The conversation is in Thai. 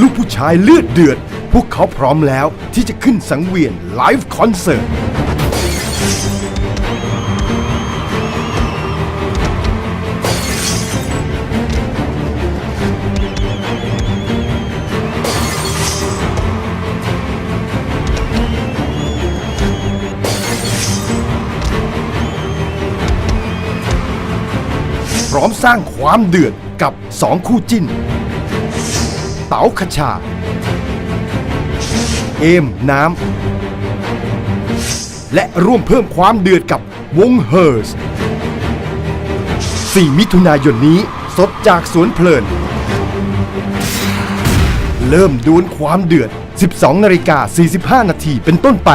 ลูกผู้ชายเลือดเดือด พวกเขาพร้อมแล้วที่จะขึ้นสังเวียนไลฟ์คอนเสิร์ต พร้อมสร้างความเดือดกับสองคู่จิ้น เต๋าขชา เอมน้ำ และร่วมเพิ่มความเดือดกับวงเฮิร์ส4มิถุนายนนี้สดจากสวนเพลิน เริ่มดวลความเดือด 12นาฬิกา45 นาทีเป็นต้นไป